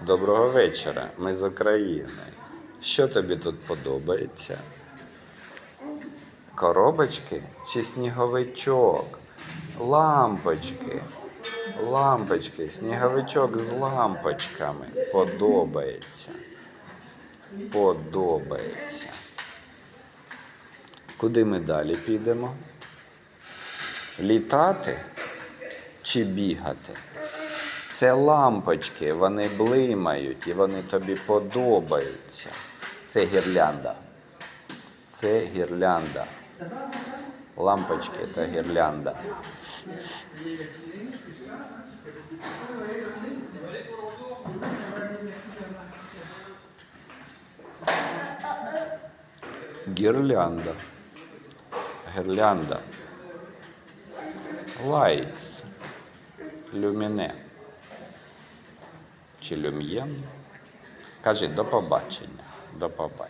Доброго вечора. Ми з України. Що тобі тут подобається? Коробочки чи сніговичок? Лампочки. Лампочки, сніговичок з лампочками. Подобається. Подобається. Куди ми далі підемо? Літати чи бігати? Це лампочки, вони блимають і вони тобі подобаються. Це гірлянда. Це гірлянда. Лампочки та гірлянда. Гірлянда. Гірлянда. Lights. Люміне. Чи люм'єн? Кажи до побачення. До побачення.